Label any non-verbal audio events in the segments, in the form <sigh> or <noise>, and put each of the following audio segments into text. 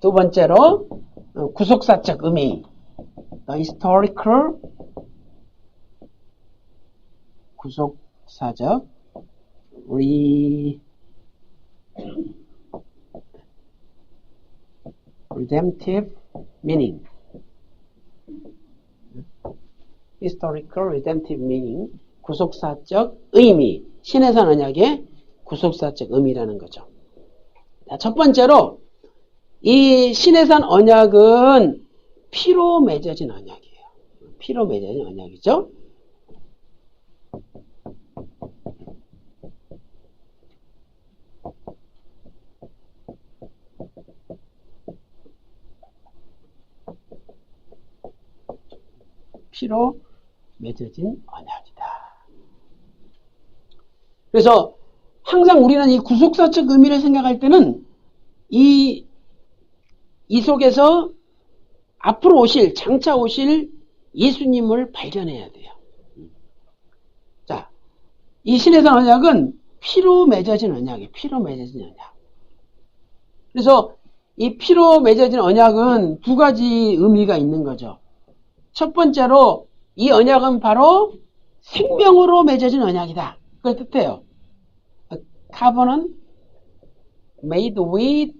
두 번째로 어, 구속사적 의미. The historical 구속사적 re redemptive meaning. historical redemptive meaning. 구속사적 의미. 신해산 언약의 구속사적 의미라는 거죠. 자, 첫 번째로 이 신해산 언약은 피로 맺어진 언약이에요. 피로 맺어진 언약이죠. 피로 맺어진 언약이다. 그래서 항상 우리는 이 구속사적 의미를 생각할 때는 이, 이 속에서 앞으로 오실, 장차 오실 예수님을 발견해야 돼요. 자, 이 신해산 언약은 피로 맺어진 언약이에요. 피로 맺어진 언약. 그래서 이 피로 맺어진 언약은 두 가지 의미가 있는 거죠. 첫 번째로 이 언약은 바로 생명으로 맺어진 언약이다. 그걸 뜻해요. covenant made with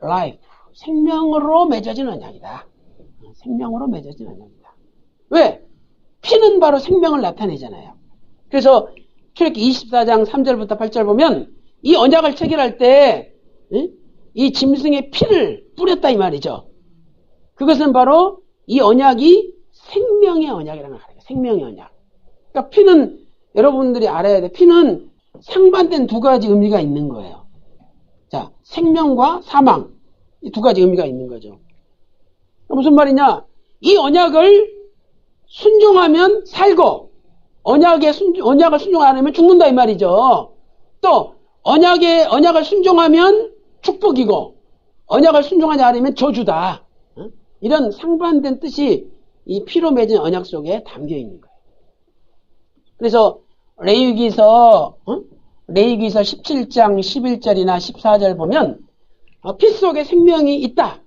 life. 생명으로 맺어진 언약이다. 생명으로 맺어진 언약이다. 왜? 피는 바로 생명을 나타내잖아요. 그래서 출애기 24장 3절부터 8절 보면 이 언약을 체결할 때 이 짐승의 피를 뿌렸다 이 말이죠. 그것은 바로 이 언약이 생명의 언약이라는 거예요. 생명의 언약. 그러니까 피는 여러분들이 알아야 돼. 피는 상반된 두 가지 의미가 있는 거예요. 자, 생명과 사망. 이 두 가지 의미가 있는 거죠. 무슨 말이냐? 이 언약을 순종하면 살고, 언약에 순, 언약을 순종 안 하면 죽는다 이 말이죠. 또, 언약에, 언약을 순종하면 축복이고, 언약을 순종하지 않으면 저주다. 이런 상반된 뜻이 이 피로 맺은 언약 속에 담겨 있는 거예요. 그래서 레위기서 어? 레위기서 17장 11절이나 14절 보면 어, 피 속에 생명이 있다.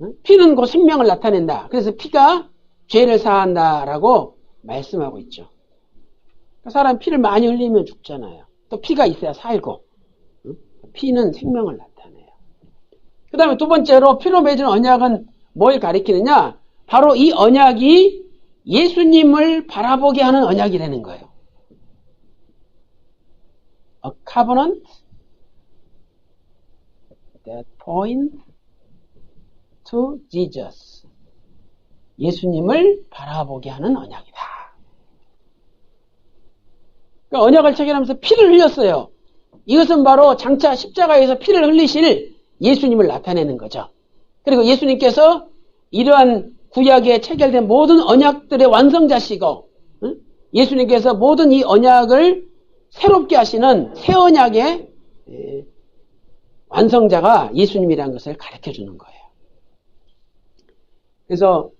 어? 피는 그 생명을 나타낸다. 그래서 피가 죄를 사한다라고 말씀하고 있죠. 사람 피를 많이 흘리면 죽잖아요. 또 피가 있어야 살고 피는 생명을 나타내요. 그 다음에 두 번째로 피로 맺은 언약은 뭘 가리키느냐? 바로 이 언약이 예수님을 바라보게 하는 언약이라는 거예요. A covenant that point to Jesus. 예수님을 바라보게 하는 언약이다. 그러니까 언약을 체결하면서 피를 흘렸어요. 이것은 바로 장차 십자가에서 피를 흘리실 예수님을 나타내는 거죠. 그리고 예수님께서 이러한 구약에 체결된 모든 언약들의 완성자시고 예수님께서 모든 이 언약을 새롭게 하시는 새 언약의 완성자가 예수님이라는 것을 가르쳐 주는 거예요. 그래서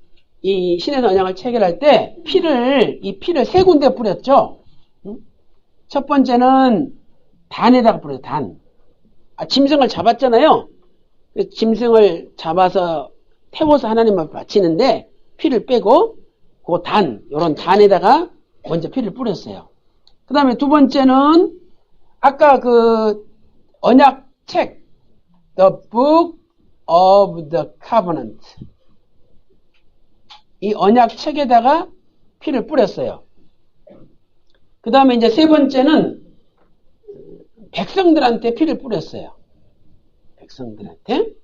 이 신의 언약을 체결할 때 피를 이 피를 세 군데 뿌렸죠. 첫 번째는 단에다가 뿌려요. 단. 아, 짐승을 잡았잖아요. 짐승을 잡아서 태워서 하나님을 바치는데 피를 빼고 그 단, 요런 단에다가 먼저 피를 뿌렸어요. 그 다음에 두 번째는 아까 그 언약 책 The Book of the Covenant 이 언약 책에다가 피를 뿌렸어요. 그 다음에 이제 세 번째는 백성들한테 피를 뿌렸어요. 백성들한테.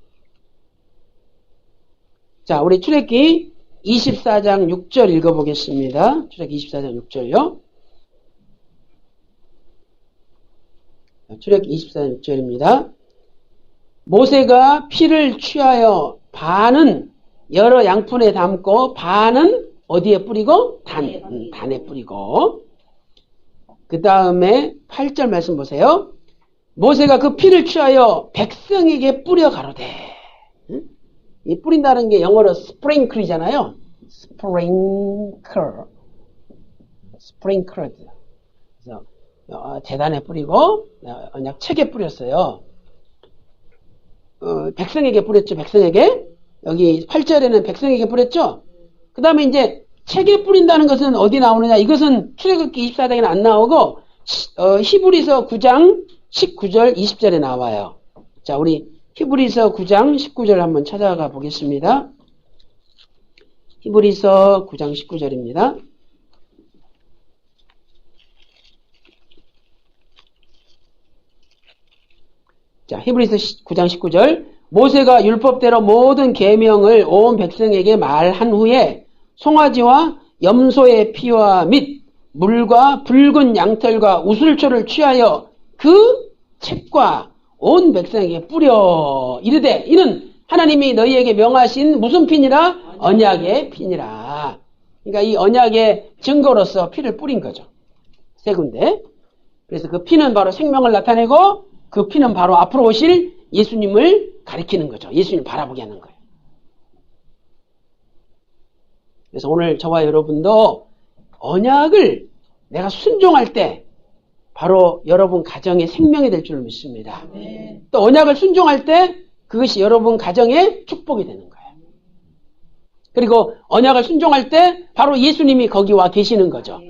자, 우리 출애기 24장 6절 읽어보겠습니다. 출애기 24장 6절요. 출애기 24장 6절입니다. 모세가 피를 취하여 반은 여러 양푼에 담고 반은 어디에 뿌리고? 단, 음, 단에 뿌리고 그 다음에 8절 말씀 보세요. 모세가 그 피를 취하여 백성에게 뿌려 가로되 응? 이 뿌린다는 게 영어로 스프링클이잖아요. 스프링클 스프링클 그래서 어, 재단에 뿌리고 어, 언약 책에 뿌렸어요. 어, 백성에게 뿌렸죠. 백성에게. 여기 8절에는 백성에게 뿌렸죠. 그 다음에 이제 책에 뿌린다는 것은 어디 나오느냐? 이것은 출애굽기 24장에는 안 나오고 시- 어, 히브리서 9장 19절 20절에 나와요. 자, 우리 히브리서 9장 19절 한번 찾아가 보겠습니다. 히브리서 9장 19절입니다. 자, 히브리서 9장 19절. 모세가 율법대로 모든 계명을 온 백성에게 말한 후에 송아지와 염소의 피와 및 물과 붉은 양털과 우슬초를 취하여 그 책과 온 백성에게 뿌려 이르되 이는 하나님이 너희에게 명하신 무슨 피니라 언약의 피니라. 그러니까 이 언약의 증거로서 피를 뿌린 거죠. 세 군데. 그래서 그 피는 바로 생명을 나타내고 그 피는 바로 앞으로 오실 예수님을 가리키는 거죠. 예수님을 바라보게 하는 거예요. 그래서 오늘 저와 여러분도 언약을 내가 순종할 때 바로 여러분 가정의 생명이 될 줄 믿습니다. 또 언약을 순종할 때 그것이 여러분 가정의 축복이 되는 거예요. 그리고 언약을 순종할 때 바로 예수님이 거기 와 계시는 거죠.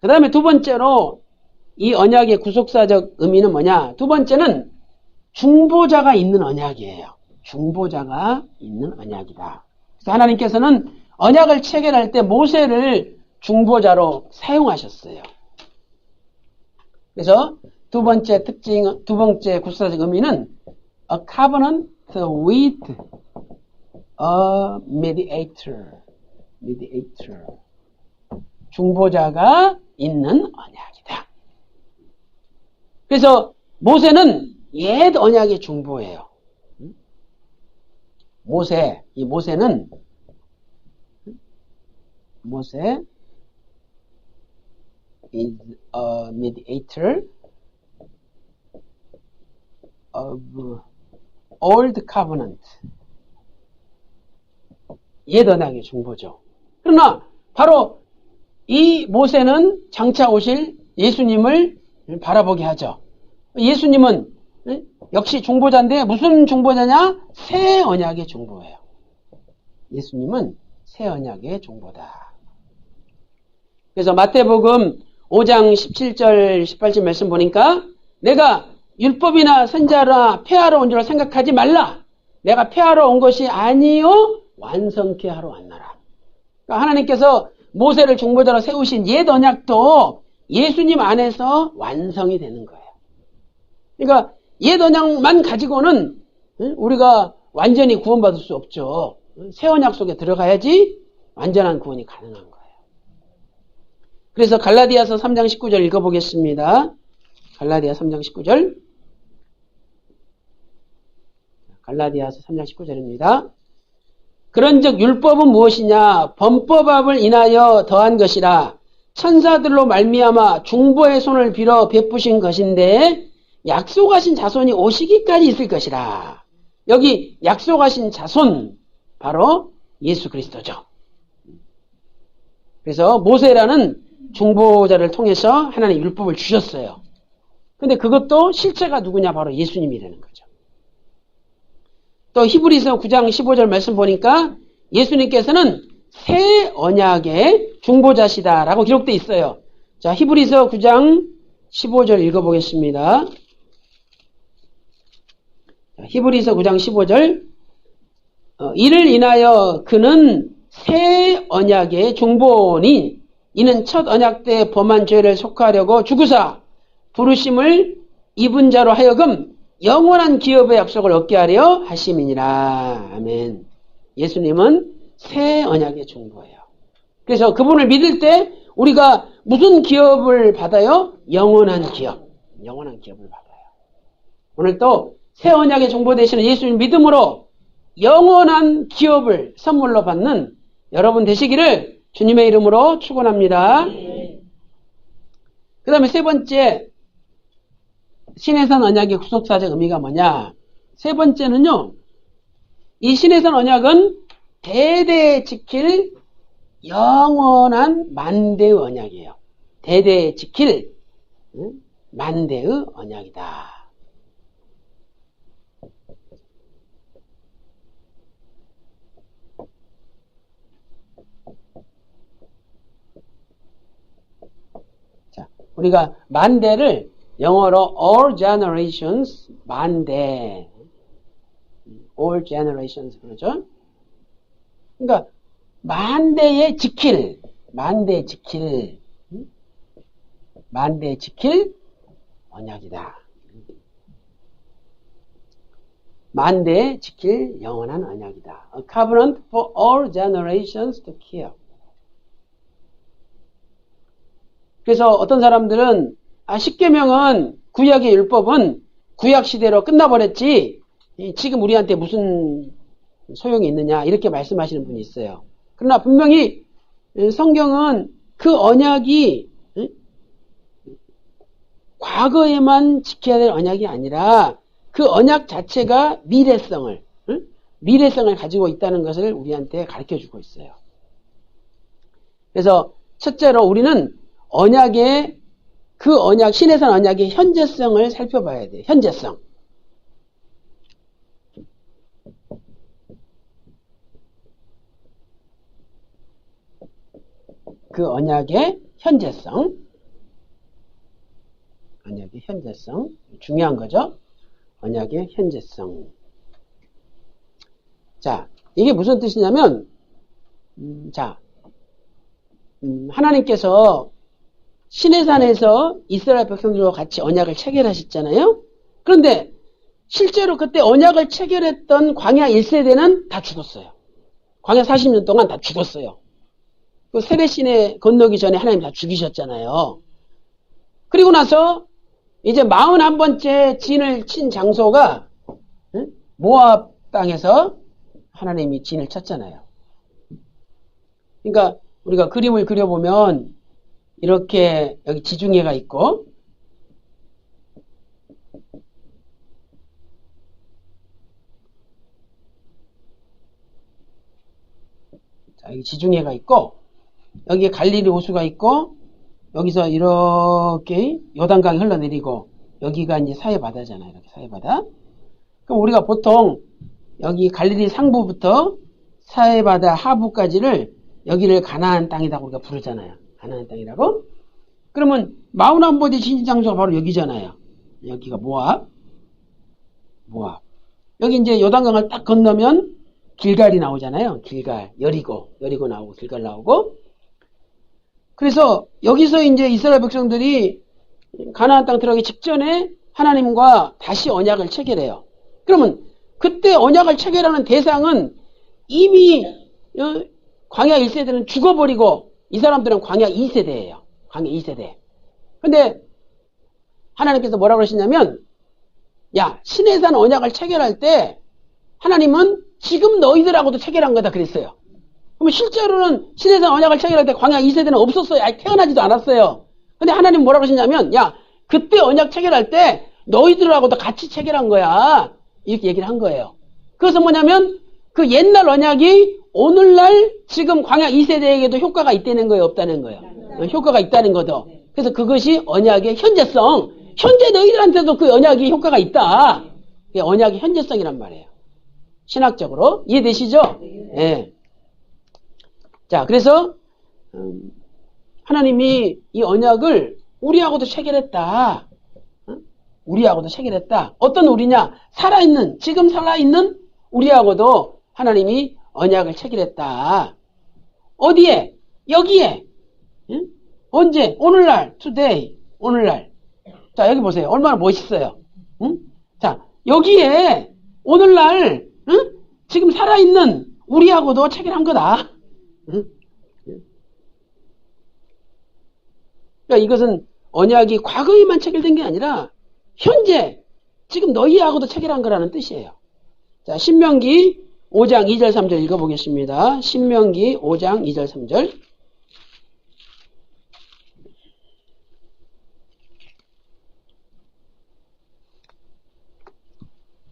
그 다음에 두 번째로 이 언약의 구속사적 의미는 뭐냐? 두 번째는 중보자가 있는 언약이에요. 중보자가 있는 언약이다. 그래서 하나님께서는 언약을 체결할 때 모세를 중보자로 사용하셨어요. 그래서 두 번째 특징, 두 번째 구속사적 의미는 a covenant with a mediator. mediator. 중보자가 있는 언약이다. 그래서 모세는 옛 언약의 중보예요. 모세, 이 모세는 모세 is a mediator of old covenant. 옛 언약의 중보죠. 그러나 바로 이 모세는 장차 오실 예수님을 바라보게 하죠. 예수님은 역시 중보자인데 무슨 중보자냐? 새 언약의 중보예요. 예수님은 새 언약의 중보다. 그래서 마태복음 5장 17절 18절 말씀 보니까 내가 율법이나 선자라 폐하러 온 줄 생각하지 말라. 내가 폐하러 온 것이 아니요 완성케 하러 왔나라. 그러니까 하나님께서 모세를 중보자로 세우신 옛 언약도 예수님 안에서 완성이 되는 거예요. 그러니까 옛 언약만 가지고는 우리가 완전히 구원받을 수 없죠. 새 언약 속에 들어가야지 완전한 구원이 가능한 거예요. 그래서 갈라디아서 3장 19절 읽어보겠습니다. 갈라디아 3장 19절. 갈라디아서 3장 19절입니다. 그런즉 율법은 무엇이냐? 범법압을 인하여 더한 것이라 천사들로 말미암아 중보의 손을 빌어 베푸신 것인데 약속하신 자손이 오시기까지 있을 것이라. 여기 약속하신 자손 바로 예수 그리스도죠. 그래서 모세라는 중보자를 통해서 하나님 율법을 주셨어요. 근데 그것도 실체가 누구냐? 바로 예수님이라는 거죠. 또 히브리서 9장 15절 말씀 보니까 예수님께서는 새 언약의 중보자시다라고 기록되어 있어요. 자, 히브리서 9장 15절 읽어보겠습니다. 히브리서 9장 15절 어, 이를 인하여 그는 새 언약의 중보니 이는 첫 언약 때 범한 죄를 속하려고 죽으사 부르심을 입은 자로 하여금 영원한 기업의 약속을 얻게 하려 하심이니라. 아멘. 예수님은 새 언약의 중보예요. 그래서 그분을 믿을 때 우리가 무슨 기업을 받아요? 영원한 기업. 영원한 기업을 받아요. 오늘 또 새 언약의 중보 되시는 예수님 믿음으로 영원한 기업을 선물로 받는 여러분 되시기를 주님의 이름으로 축원합니다. 그 다음에 세 번째 신해선 언약의 구속사적 의미가 뭐냐? 세 번째는요. 이 신해선 언약은 대대 지킬 영원한 만대의 언약이에요. 대대에 지킬 만대의 언약이다. 자, 우리가 만대를 영어로 all generations 만대 all generations 그러죠? 그러니까 만대에 지킬 만대 지킬 음? 만대 지킬 언약이다. 만대 지킬 영원한 언약이다. A covenant for all generations to keep. 그래서 어떤 사람들은 아 십계명은 구약의 율법은 구약 시대로 끝나버렸지 이 지금 우리한테 무슨 소용이 있느냐 이렇게 말씀하시는 분이 있어요. 그러나 분명히 성경은 그 언약이 응? 과거에만 지켜야 될 언약이 아니라 그 언약 자체가 미래성을 응? 미래성을 가지고 있다는 것을 우리한테 가르쳐 주고 있어요. 그래서 첫째로 우리는 언약의 그 언약 신해산 언약의 현재성을 살펴봐야 돼요. 현재성. 그 언약의 현재성. 언약의 현재성. 중요한 거죠. 언약의 현재성. 자, 이게 무슨 뜻이냐면, 음, 자, 음, 하나님께서 시내산에서 이스라엘 백성들과 같이 언약을 체결하셨잖아요. 그런데 실제로 그때 언약을 체결했던 광야 1세대는 다 죽었어요. 광야 40년 동안 다 죽었어요. 그 세례신에 건너기 전에 하나님 다 죽이셨잖아요. 그리고 나서 이제 41번째 진을 친 장소가 응? 모압 땅에서 하나님이 진을 쳤잖아요. 그러니까 우리가 그림을 그려보면 이렇게 여기 지중해가 있고 자, 여기 지중해가 있고 여기에 갈릴리 호수가 있고 여기서 이렇게 요단강이 흘러내리고 여기가 이제 사해바다잖아요. 이렇게 사해바다. 그럼 우리가 보통 여기 갈릴리 상부부터 사해바다 하부까지를 여기를 가나안 땅이라고 우리가 부르잖아요. 가나안 땅이라고. 그러면 마운한보디 진장소가 바로 여기잖아요. 여기가 모압. 모압. 여기 이제 요단강을 딱 건너면 길갈이 나오잖아요. 길갈, 여리고, 여리고 나오고 길갈 나오고. 그래서 여기서 이제 이스라엘 백성들이 가나안 땅 들어가기 직전에 하나님과 다시 언약을 체결해요. 그러면 그때 언약을 체결하는 대상은 이미 어, 광야 1세대는 죽어버리고 이 사람들은 광야 2세대예요. 광야 2세대. 근데 하나님께서 뭐라고 그러시냐면 야 신해산 언약을 체결할 때 하나님은 지금 너희들하고도 체결한 거다 그랬어요. 그러면 실제로는 신해산 언약을 체결할 때 광야 2세대는 없었어요. 아예 태어나지도 않았어요. 근데 하나님 뭐라고 하시냐면 야 그때 언약 체결할 때 너희들하고도 같이 체결한 거야. 이렇게 얘기를 한 거예요. 그래서 뭐냐면 그 옛날 언약이 오늘날 지금 광야 2세대에게도 효과가 있다는 거예요, 없다는 거예요. 어, 효과가 있다는 거죠. 그래서 그것이 언약의 현재성. 현재 너희들한테도 그 언약이 효과가 있다. 그게 언약의 현재성이란 말이에요. 신학적으로 이해되시죠? 예. 자, 그래서 음, 하나님이 이 언약을 우리하고도 체결했다. 어? 우리하고도 체결했다. 어떤 우리냐? 살아있는 지금 살아있는 우리하고도 하나님이 언약을 체결했다. 어디에? 여기에. 응? 언제? 오늘날, today. 오늘날. 자, 여기 보세요. 얼마나 멋있어요. 응? 자, 여기에 오늘날 응? 지금 살아있는 우리하고도 체결한 거다. 응? 그러니까 이것은 언약이 과거에만 체결된 게 아니라 현재 지금 너희하고도 체결한 거라는 뜻이에요. 자, 신명기 5장 2절 3절 읽어보겠습니다. 신명기 5장 2절 3절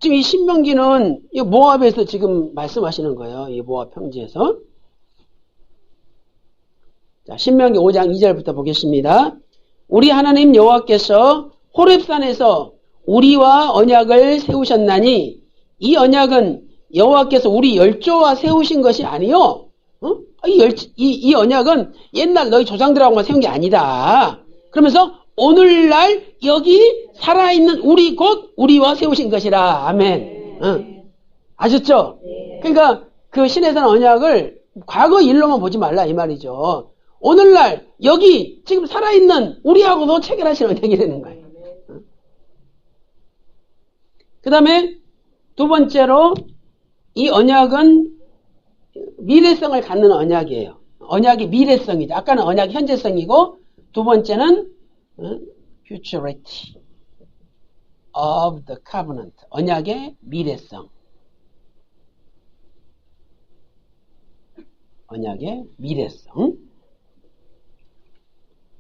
지금 이 신명기는 이 모압에서 지금 말씀하시는 거예요. 이 모압 평지에서. 자, 신명기 5장 2절부터 보겠습니다. 우리 하나님 여호와께서 호렙산에서 우리와 언약을 세우셨나니 이 언약은 여호와께서 우리 열조와 세우신 것이 아니요. 어? 이, 열, 이, 이 언약은 옛날 너희 조상들하고만 세운 게 아니다. 그러면서 오늘날 여기 살아있는 우리 곧 우리와 세우신 것이라. 아멘. 응. 아셨죠? 그러니까 그산 언약을 과거 일로만 보지 말라 이 말이죠. 오늘날 여기 지금 살아있는 우리하고도 체결하신 언약이라는 거예요. 그 다음에 두 번째로 이 언약은 미래성을 갖는 언약이에요. 언약이 미래성이죠. 아까는 언약이 현재성이고 두 번째는 어, futurity of the covenant. 언약의 미래성. 언약의 미래성.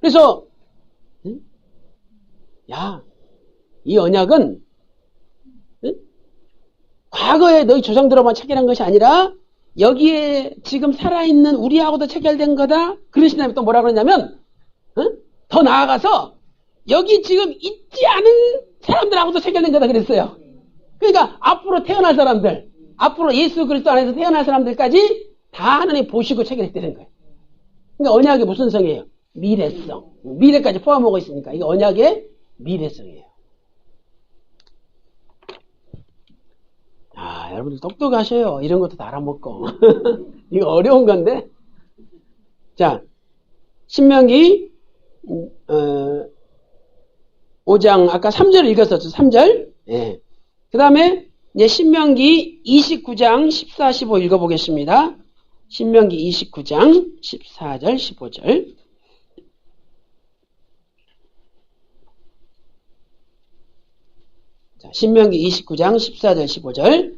그래서 응? 야, 이 언약은 응? 과거에 너희 조상들하고만 체결한 것이 아니라 여기에 지금 살아있는 우리하고도 체결된 거다. 그러신 다음에 또 뭐라 그러냐면 응? 더 나아가서 여기 지금 있지 않은 사람들하고도 체결된 거다 그랬어요. 그러니까 앞으로 태어날 사람들, 앞으로 예수 그리스도 안에서 태어날 사람들까지 다 하나님 보시고 체결했다는 거예요. 그러니까 언약이 무슨 성이에요? 미래성. 미래까지 포함하고 있으니까 이게 언약의 미래성이에요. 아, 여러분들 똑똑하셔요. 이런 것도 다 알아먹고. <laughs> 이거 어려운 건데. 자, 신명기 어, 5장 아까 3절 읽었었죠. 3절. 예. 그 다음에 이제 신명기 29장 14, 15 읽어보겠습니다. 신명기 29장 14절, 15절. 자, 신명기 29장 14절, 15절.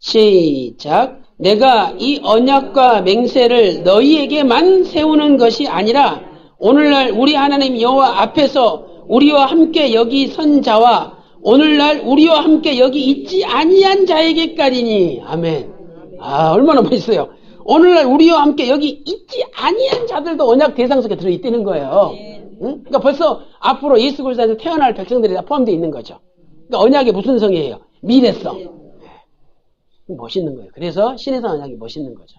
시작. 내가 이 언약과 맹세를 너희에게만 세우는 것이 아니라 오늘날 우리 하나님 여호와 앞에서 우리와 함께 여기 선 자와 오늘날 우리와 함께 여기 있지 아니한 자에게까지니 아멘. 아 얼마나 멋있어요. 오늘날 우리와 함께 여기 있지 아니한 자들도 언약 대상 속에 들어 있다는 거예요. 응? 그러니까 벌써 앞으로 예수 그리스도에서 태어날 백성들이 다 포함되어 있는 거죠. 그러니까 언약이 무슨 성이에요? 미래성. 멋있는 거예요. 그래서 신해산 언약이 멋있는 거죠.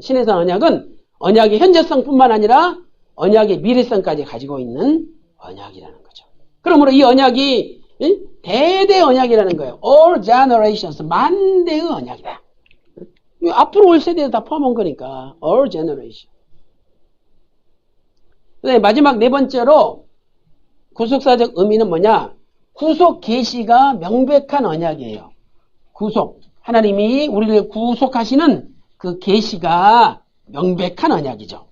신해산 언약은 언약의 현재성뿐만 아니라 언약의 미래성까지 가지고 있는 언약이라는 거죠. 그러므로 이 언약이 응? 대대 언약이라는 거예요. All generations 만대의 언약이다. 이 앞으로 올 세대에 다 포함한 거니까 All generation. 그다음에 마지막 네 번째로 구속사적 의미는 뭐냐? 구속 계시가 명백한 언약이에요. 구속. 하나님이 우리를 구속하시는 그 계시가 명백한 언약이죠.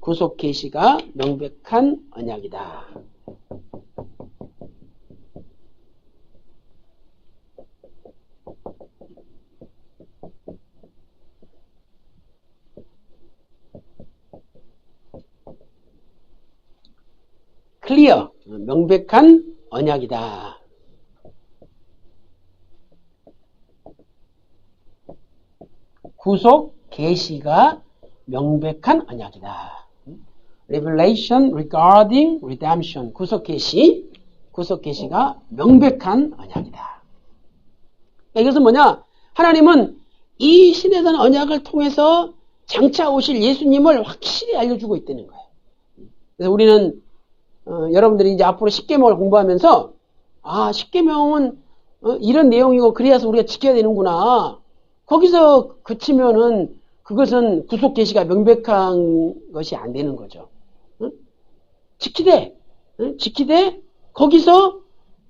구속 계시가 명백한 언약이다. 클리어, 명백한 언약이다. 구속 계시가 명백한 언약이다. Revelation regarding redemption. 구속 계시, 구속 계시가 명백한 언약이다. 이것은 뭐냐? 하나님은 이 신에선 언약을 통해서 장차 오실 예수님을 확실히 알려주고 있다는 거예요. 그래서 우리는 어, 여러분들이 이제 앞으로 10계명을 공부하면서 아 10계명은 어, 이런 내용이고 그래야서 우리가 지켜야 되는구나. 거기서 그치면은 그것은 구속 계시가 명백한 것이 안 되는 거죠. 응? 지키되 응? 지키되 거기서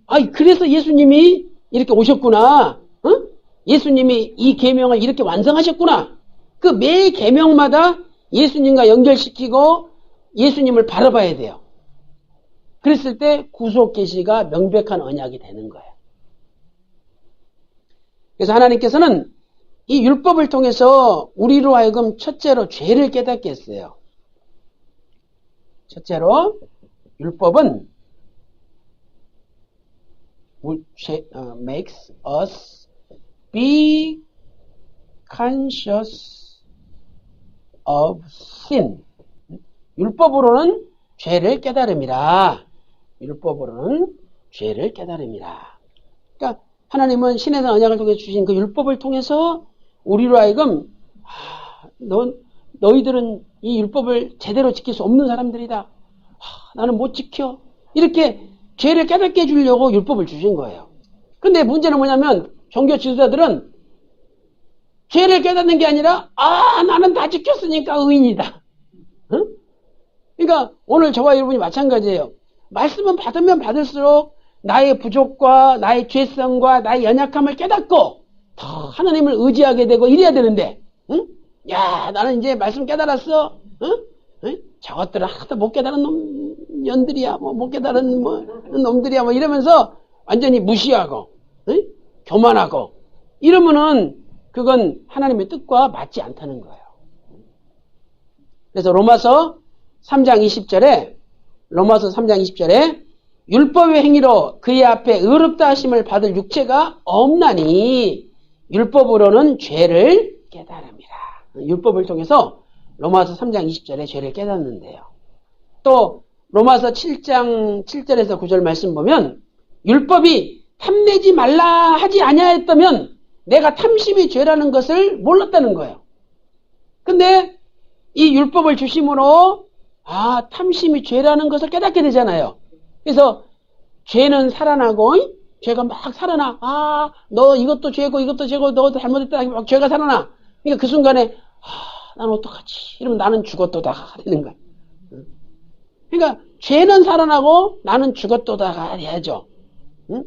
아 그래서 예수님이 이렇게 오셨구나. 응? 예수님이 이 계명을 이렇게 완성하셨구나. 그 매 계명마다 예수님과 연결시키고 예수님을 바라봐야 돼요. 그랬을 때 구속 계시가 명백한 언약이 되는 거예요. 그래서 하나님께서는 이 율법을 통해서 우리로 하여금 첫째로 죄를 깨닫게 했어요. 첫째로 율법은 makes us be conscious of sin. 율법으로는 죄를 깨달음이라. 율법으로는 죄를 깨달음이라. 그러니까 하나님은 신의 언약을 통해 주신 그 율법을 통해서 우리로 하여금 아, 너, 너희들은 이 율법을 제대로 지킬 수 없는 사람들이다. 아, 나는 못 지켜. 이렇게 죄를 깨닫게 해주려고 율법을 주신 거예요. 근데 문제는 뭐냐면 종교 지도자들은 죄를 깨닫는 게 아니라 아 나는 다 지켰으니까 의인이다. 응? 그러니까 오늘 저와 여러분이 마찬가지예요. 말씀은 받으면 받을수록 나의 부족과 나의 죄성과 나의 연약함을 깨닫고 더 하나님을 의지하게 되고 이래야 되는데 응? 야 나는 이제 말씀 깨달았어 응? 응? 저것들은 하나도 못 깨달은 놈 년들이야 뭐 못 깨달은 뭐 놈들이야 뭐 이러면서 완전히 무시하고 응? 교만하고 이러면은 그건 하나님의 뜻과 맞지 않다는 거예요. 그래서 로마서 3장 20절에 로마서 3장 20절에 율법의 행위로 그의 앞에 의롭다 하심을 받을 육체가 없나니 율법으로는 죄를 깨달음이라. 율법을 통해서 로마서 3장 20절에 죄를 깨닫는데요. 또 로마서 7장 7절에서 9절 말씀 보면 율법이 탐내지 말라 하지 아니하였다면 내가 탐심이 죄라는 것을 몰랐다는 거예요. 근데 이 율법을 주심으로 아 탐심이 죄라는 것을 깨닫게 되잖아요. 그래서 죄는 살아나고 잉? 죄가 막 살아나. 아, 너 이것도 죄고 이것도 죄고 너 잘못했다. 막 죄가 살아나. 그러니까 그 순간에 아, 난 어떡하지? 이러면 나는 죽었도다 되는 거야. 응? 그러니까 죄는 살아나고 나는 죽었도다가 돼야죠. 응?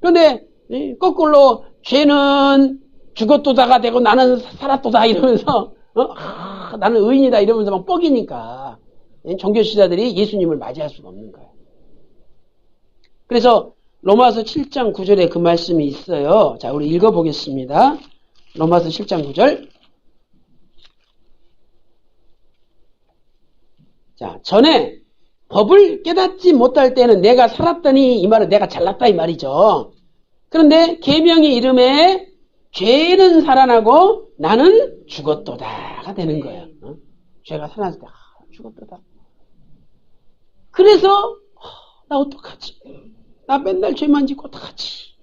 그런데 이 거꾸로 죄는 죽었도다가 되고 나는 살았도다 이러면서 어? 아, 나는 의인이다 이러면서 막 뻑이니까 종교 지자들이 예수님을 맞이할 수가 없는 거예요. 그래서 로마서 7장 9절에 그 말씀이 있어요. 자, 우리 읽어보겠습니다. 로마서 7장 9절. 자, 전에 법을 깨닫지 못할 때는 내가 살았더니 이 말은 내가 잘났다 이 말이죠. 그런데 계명의 이름에 죄는 살아나고 나는 죽었도다가 되는 거예요. 어? 죄가 살아났을 때 아, 죽었도다. 그래서 어, 나 어떡하지? 나 맨날 죄만 짓고 어떡하지?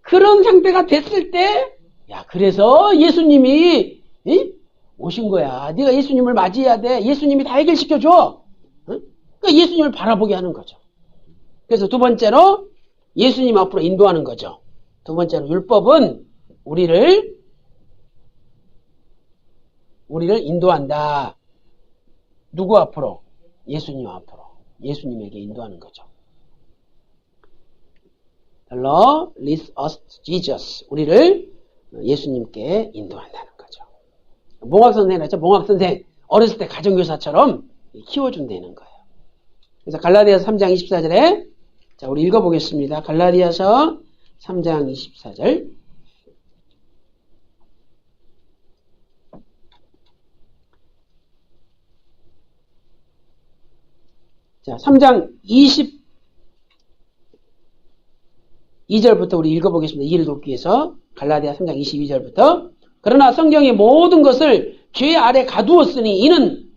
그런 상태가 됐을 때, 야, 그래서 예수님이, 이? 오신 거야. 네가 예수님을 맞이해야 돼. 예수님이 다 해결시켜 줘. 응? 그러니까 예수님을 바라보게 하는 거죠. 그래서 두 번째로, 예수님 앞으로 인도하는 거죠. 두 번째로, 율법은 우리를, 우리를 인도한다. 누구 앞으로? 예수님 앞으로. 예수님에게 인도하는 거죠. Law leads us to Jesus. 우리를 예수님께 인도한다는 거죠. 몽학 선생이라죠. 몽학 선생. 어렸을 때 가정교사처럼 키워준다는 거예요. 그래서 갈라디아서 3장 24절에 자, 우리 읽어보겠습니다. 갈라디아서 3장 24절. 자, 3장 20 2절부터 우리 읽어보겠습니다. 이해를 돕기 위해서 갈라디아 3장 22절부터 그러나 성경의 모든 것을 죄 아래 가두었으니 이는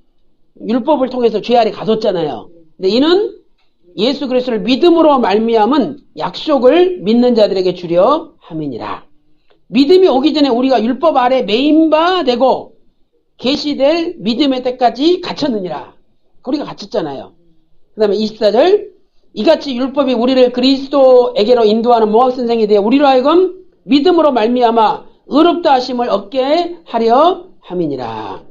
율법을 통해서 죄 아래 가뒀잖아요. 근데 이는 예수 그리스도를 믿음으로 말미암은 약속을 믿는 자들에게 주려 함이니라. 믿음이 오기 전에 우리가 율법 아래 메인바 되고 계시될 믿음의 때까지 갇혔느니라. 우리가 갇혔잖아요. 그 다음에 24절 이같이 율법이 우리를 그리스도에게로 인도하는 모학 선생이 되어 우리로 하여금 믿음으로 말미암아 의롭다 하심을 얻게 하려 함이니라.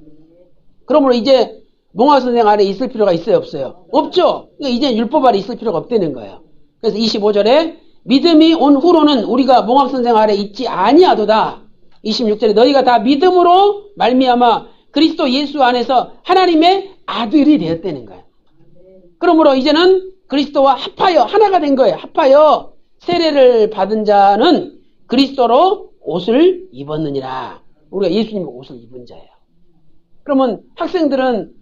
그러므로 이제 몽학 선생 아래 있을 필요가 있어요, 없어요? 없죠. 그러니까 이제 율법 아래 있을 필요가 없다는 거예요. 그래서 25절에 믿음이 온 후로는 우리가 몽학 선생 아래 있지 아니하도다. 26절에 너희가 다 믿음으로 말미암아 그리스도 예수 안에서 하나님의 아들이 되었다는 거예요. 그러므로 이제는 그리스도와 합하여 하나가 된 거예요. 합하여 세례를 받은 자는 그리스도로 옷을 입었느니라. 우리가 예수님 옷을 입은 자예요. 그러면 학생들은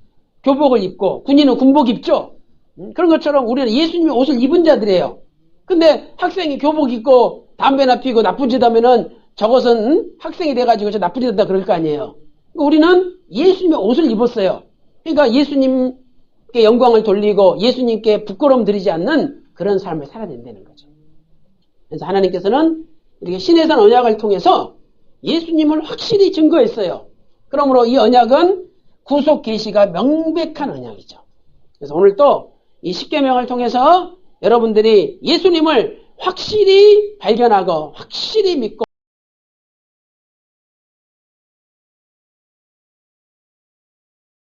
교복을 입고 군인은 군복 입죠. 음, 그런 것처럼 우리는 예수님의 옷을 입은 자들이에요. 근데 학생이 교복 입고 담배나 피고 나쁜 짓 하면은 저것은 음, 학생이 돼가지고 저 나쁜 짓 한다 그럴 거 아니에요. 우리는 예수님의 옷을 입었어요. 그러니까 예수님 께 영광을 돌리고 예수님께 부끄러움 드리지 않는 그런 삶을 살아야 된다는 거죠. 그래서 하나님께서는 이렇게 신해산 언약을 통해서 예수님을 확실히 증거했어요. 그러므로 이 언약은 구속 계시가 명백한 언약이죠. 그래서 오늘 또 이 십계명을 통해서 여러분들이 예수님을 확실히 발견하고 확실히 믿고